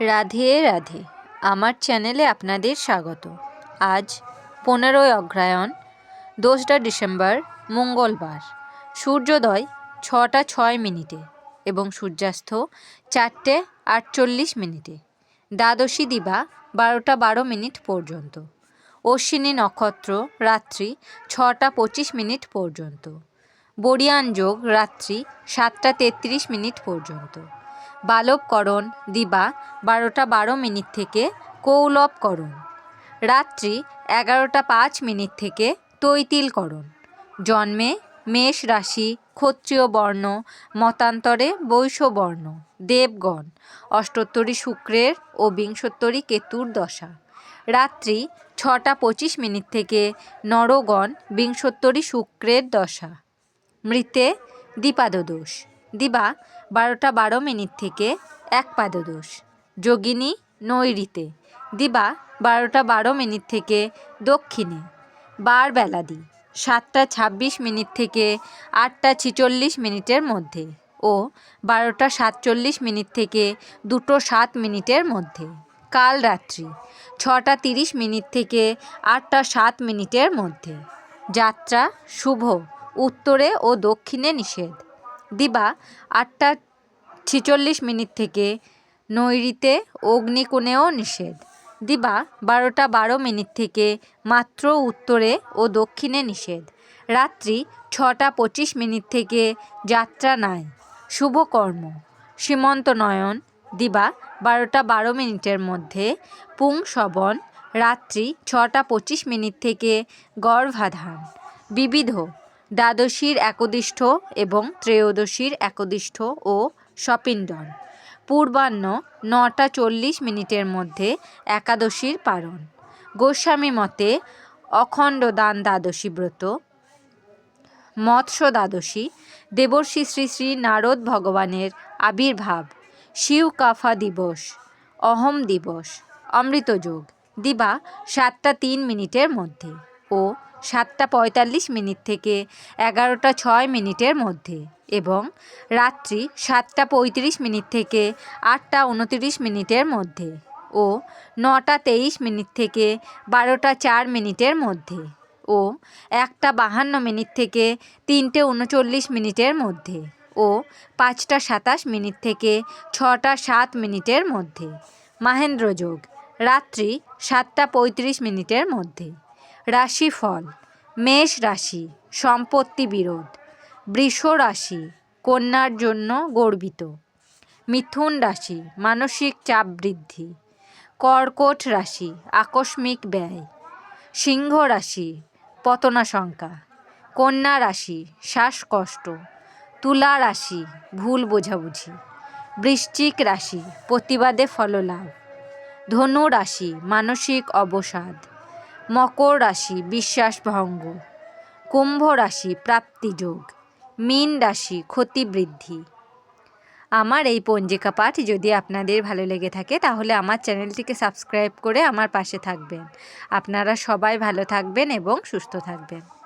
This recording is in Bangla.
রাধে রাধে। আমার চ্যানেলে আপনাদের স্বাগত। আজ পনেরোই অগ্রহায়ণ দোসরা ডিসেম্বর, মঙ্গলবার। সূর্যোদয় ছটা ছয় মিনিটে এবং সূর্যাস্ত চারটে আটচল্লিশ মিনিটে। দ্বাদশী দিবা বারোটা বারো মিনিট পর্যন্ত। অশ্বিনী নক্ষত্র রাত্রি ছটা পঁচিশ মিনিট পর্যন্ত। বরিয়ান যোগ রাত্রি সাতটা তেত্রিশ মিনিট পর্যন্ত। বালবকরণ দিবা, বারোটা বারো মিনিট থেকে কৌলবকরণ রাত্রি এগারোটা পাঁচ মিনিট থেকে তৈতিলকরণ জন্মে মেষ রাশি, ক্ষত্রিয় বর্ণ, মতান্তরে বৈশ্য বর্ণ, দেবগণ, অষ্টোত্তরী শুক্রের ও বিংশোত্তরী কেতুর দশা। রাত্রি ছটা পঁচিশ মিনিট থেকে নরগণ, বিংশোত্তরী শুক্রের দশা। মৃতে দ্বিপাদদোষ দিবা বারোটা বারো মিনিট থেকে এক পাদদোষ যোগিনী নৈরিতে, দিবা বারোটা বারো মিনিট থেকে দক্ষিণে। বার বেলাদি সাতটা ছাব্বিশ মিনিট থেকে আটটা ছিচল্লিশ মিনিটের মধ্যে ও বারোটা সাতচল্লিশ মিনিট থেকে দুটো সাত মিনিটের মধ্যে। কাল রাত্রি, ছটা তিরিশ মিনিট থেকে আটটা সাত মিনিটের মধ্যে। যাত্রা শুভ, উত্তরে ও দক্ষিণে নিষেধ। দিবা আটটা ছিচল্লিশ মিনিট থেকে নৈরিতে অগ্নিকোণেও নিষেধ। দিবা বারোটা বারো মিনিট থেকে মাত্র উত্তরে ও দক্ষিণে নিষেধ। রাত্রি ছটা পঁচিশ মিনিট থেকে যাত্রা নাই। শুভকর্ম সীমন্ত নয়ন। দিবা বারোটা বারো মিনিটের মধ্যে পুং শবন। রাত্রি ছটা পঁচিশ মিনিট থেকে গর্ভাধান। বিবিধ দ্বাদশীর একদিষ্ঠ এবং ত্রয়োদশীর একদিষ্ঠ ও সপিণ্ডন। পূর্বাহ্ন নটা চল্লিশ মিনিটের মধ্যে একাদশীর পারণ। গোস্বামী মতে অখণ্ড দান দ্বাদশী ব্রত, মৎস্য দ্বাদশী, দেবর্ষি শ্রী শ্রী নারদ ভগবানের আবির্ভাব শিব কাফা দিবস, অহম দিবস অমৃতযোগ দিবা সাতটা তিন মিনিটের মধ্যে ও সাতটা পঁয়তাল্লিশ মিনিট থেকে এগারোটা ছয় মিনিটের মধ্যে এবং রাত্রি সাতটা পঁয়ত্রিশ মিনিট থেকে আটটা উনতিরিশ মিনিটের মধ্যে ও নটা তেইশ মিনিট থেকে বারোটা চার মিনিটের মধ্যে ও একটা বাহান্ন মিনিট থেকে তিনটে উনচল্লিশ মিনিটের মধ্যে ও পাঁচটা সাতাশ মিনিট থেকে ছটা সাত মিনিটের মধ্যে। মাহেন্দ্রযোগ, রাত্রি সাতটা পঁয়ত্রিশ মিনিটের মধ্যে। রাশিফল, মেষ রাশি, সম্পত্তি বিরোধ, বৃষ রাশি, কন্যার জন্য গর্বিত। মিথুন রাশি, মানসিক চাপ বৃদ্ধি। কর্কট রাশি, আকস্মিক ব্যয়। সিংহ রাশি, পতনাশঙ্কা। কন্যা রাশি, শ্বাসকষ্ট। তুলা রাশি, ভুল বোঝাবুঝি। বৃশ্চিক রাশি, প্রতিবাদে ফললাভ। ধনু রাশি, মানসিক অবসাদ। মকর রাশি, বিশ্বাস ভঙ্গ। কুম্ভ রাশি প্রাপ্তিযোগ মীন রাশি, ক্ষতি বৃদ্ধি। আমার এই পঞ্জিকা পাঠ যদি আপনাদের ভালো লেগে থাকে, তাহলে আমার চ্যানেলটিকে সাবস্ক্রাইব করে আমার পাশে থাকবেন। আপনারা সবাই ভালো থাকবেন এবং সুস্থ থাকবেন।